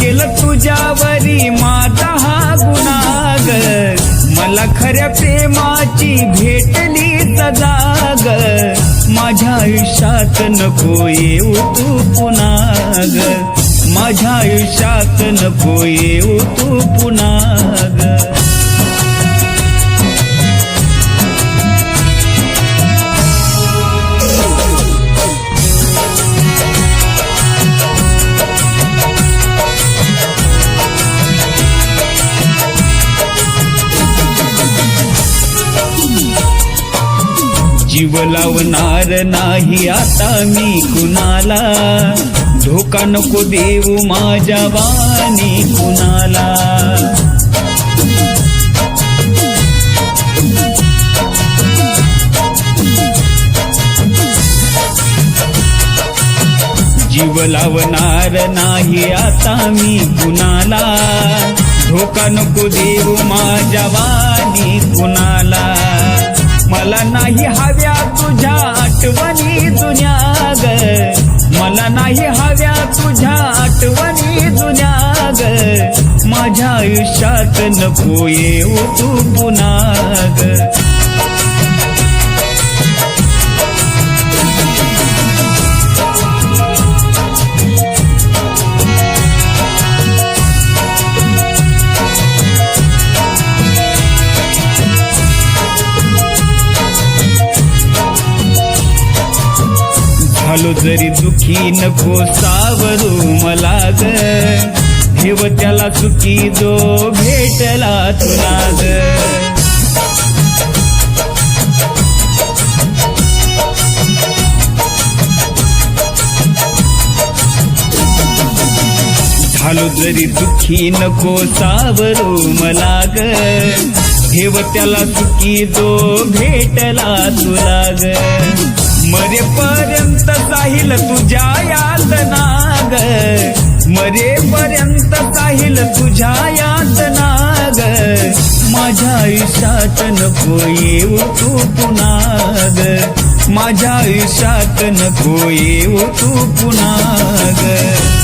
केलं तुझ्यावरी माझा हा गुणाग मला खऱ्या प्रेमाची भेटली जाग माझ्या आयुष्यात नको येऊ तू पुन्हा ग माझ्या आयुष्यात नको येऊ तू पुन्हा जीव लावणार नाही आता मी कुणाला. धोका नको देऊ माझ्या वाणी कुणाला. जीव लावणार नाही आता मी कुणाला. धोका नको देऊ माझ्या वाणी कुणाला. मला नाही हव्या तुझ्या आठवणी जुन्या ग मला नाही हव्या तुझ्या आठवणी जुन्या ग माझ्या आयुष्यात नको येऊ तू पुन्हा ग झालो जरी दुखी नको सावरू मला ग. ठेव त्याला चुकी जो भेटला तुला ग. झालो जरी दुखी नको सावरू मला ग. ठेव त्याला चुकी जो भेटला तुला ग. मरेपर्यंत जाईल तुझ्या याद नाग. मरेपर्यंत जाईल तुझ्या याद नाग. माझ्या आयुष्यात नको येऊ तू पुन्हा ग माझ्या आयुष्यात नको येऊ तू पुन्हा ग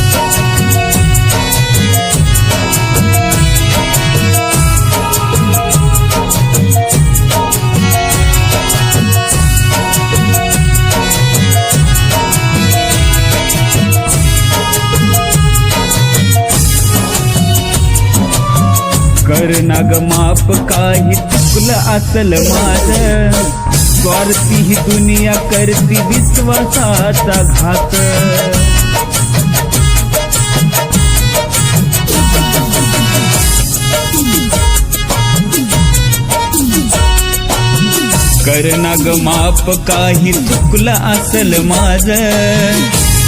कर नाग माप काही चुकलं असल माझ. स्वार्थी ही दुनिया करती विश्वासाचा घात. कर नाग माप काही चुकलं असल माझ.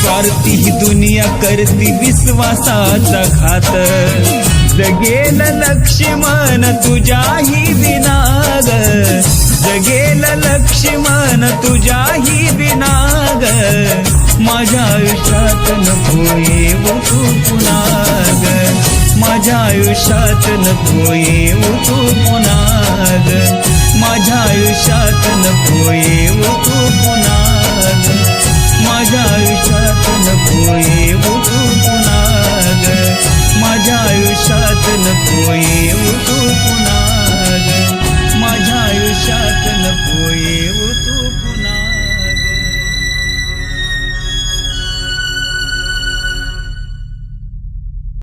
स्वार्थी ही दुनिया करती विश्वासाचा घात. जगेल लक्ष्मण तुझ्याही विनाग. जगेल लक्ष्मण तुझ्याही विनाग. माझ्या आयुष्यात नको येऊ तू पुन्हा माझ्या आयुष्यात नको येऊ तू पुन्हा माझ्या आयुष्यात नको येऊ 我已